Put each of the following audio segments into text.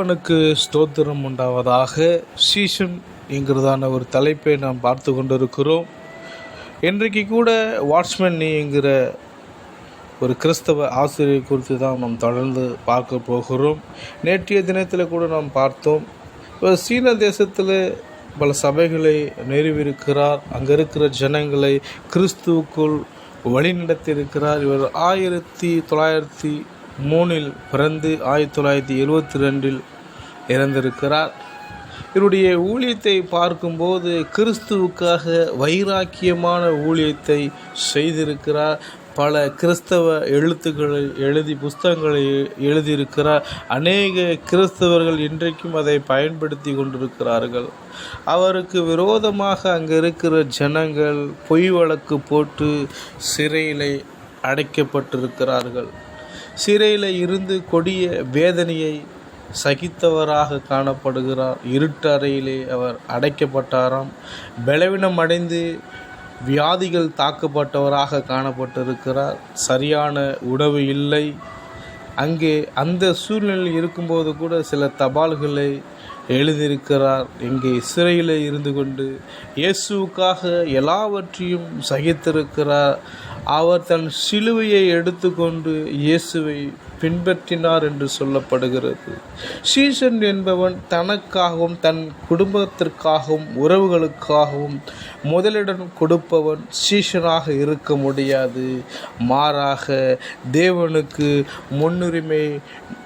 தேவனுக்கு ஸ்தோத்திரம் உண்டாவதாக சீசன் என்கிறதான ஒரு தலைப்பை நாம் பார்த்து கொண்டிருக்கிறோம். இன்றைக்கு கூட வாட்ச்மேன் நீ என்கிற ஒரு கிறிஸ்தவ ஆசிரியர் குறித்து தான் நாம் தொடர்ந்து பார்க்க போகிறோம். நேற்றைய தினத்தில் கூட நாம் பார்த்தோம். இப்போ சீன தேசத்தில் பல சபைகளை நிறுவியிருக்கிறார். அங்கே இருக்கிற ஜனங்களை கிறிஸ்துவுக்குள் வழிநடத்தியிருக்கிறார். இவர் ஆயிரத்தி தொள்ளாயிரத்தி மூணில் பிறந்து ஆயிரத்தி தொள்ளாயிரத்தி எழுவத்தி ரெண்டில் இறந்திருக்கிறார். இவருடைய ஊழியத்தை பார்க்கும்போது கிறிஸ்துவுக்காக வைராக்கியமான ஊழியத்தை செய்திருக்கிறார். பல கிறிஸ்தவ எழுத்துக்களை எழுதி புஸ்தகங்களை எழுதியிருக்கிறார். அநேக கிறிஸ்தவர்கள் இன்றைக்கும் அதை பயன்படுத்தி கொண்டிருக்கிறார்கள். அவருக்கு விரோதமாக அங்கே இருக்கிற ஜனங்கள் பொய் வழக்கு போட்டு சிறையில் அடைக்கப்பட்டிருக்கிறார்கள். சிறையில் இருந்து கொடிய வேதனையை சகித்தவராக காணப்படுகிறார். இருட்டறையிலே அவர் அடைக்கப்பட்டாராம். பலவீனம் அடைந்து வியாதிகள் தாக்கப்பட்டவராக காணப்பட்டிருக்கிறார். சரியான உணவு இல்லை. அங்கே அந்த சூழ்நிலையில் இருக்கும்போது கூட சில தபால்களை எழுதியிருக்கிறார். இங்கே சிறையில் இருந்து கொண்டு இயேசுக்காக எல்லாவற்றையும் சகித்திருக்கிறார். அவர் தன் சிலுவையை எடுத்துக்கொண்டு இயேசுவை பின்பற்றினார் என்று சொல்லப்படுகிறது. சீசன் என்பவன் தனக்காகவும் தன் குடும்பத்திற்காகவும் உறவுகளுக்காகவும் முதலிடம் கொடுப்பவன் சீஷனாக இருக்க முடியாது. மாறாக தேவனுக்கு முன்னுரிமை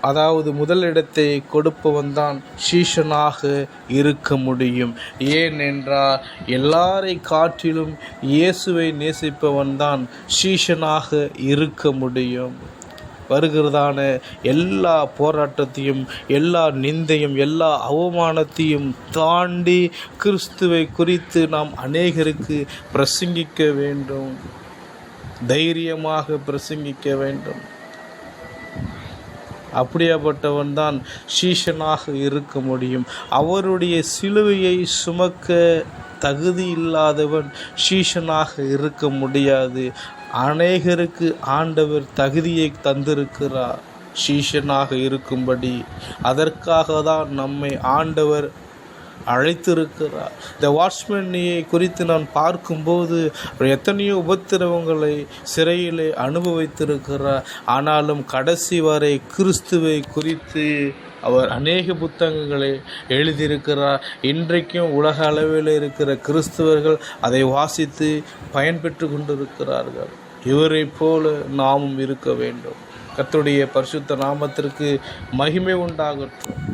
அதாவது முதலிடத்தை கொடுப்பவன் தான் சீஷனாக இருக்க முடியும். ஏனென்றால் எல்லாரை காற்றிலும் இயேசுவை நேசிப்பவன் தான் சீஷனாக இருக்க முடியும். வருகிறதான எல்லா போராட்டத்தையும் எல்லா நிந்தையும் எல்லா அவமானத்தையும் தாண்டி கிறிஸ்துவை குறித்து நாம் அநேகருக்கு பிரசங்கிக்க வேண்டும். தைரியமாக பிரசங்கிக்க வேண்டும். அப்படியாப்பட்டவன் தான் சீஷனாக இருக்க முடியும். அவருடைய சிலுவையை சுமக்க தகுதி இல்லாதவன் சீஷனாக இருக்க முடியாது. அநேகருக்கு ஆண்டவர் தகுதியை தந்திருக்கிறார். சீஷனாக இருக்கும்படி. அதற்காக தான் நம்மை ஆண்டவர் அழைத்திருக்கிறார். இந்த வாட்ச்மேனியை குறித்து நான் பார்க்கும்போது எத்தனையோ உபத்திரவங்களை சிறையிலே அனுபவித்திருக்கிறார். ஆனாலும் கடைசி வரை கிறிஸ்துவை குறித்து அவர் அநேக புத்தகங்களை எழுதியிருக்கிறார். இன்றைக்கும் உலக அளவில் இருக்கிற கிறிஸ்தவர்கள் அதை வாசித்து பயன்பெற்று கொண்டிருக்கிறார்கள். இவரைப் போல நாமும் இருக்க வேண்டும். கத்துடைய பரிசுத்த நாமத்திற்கு மகிமை உண்டாகட்டும்.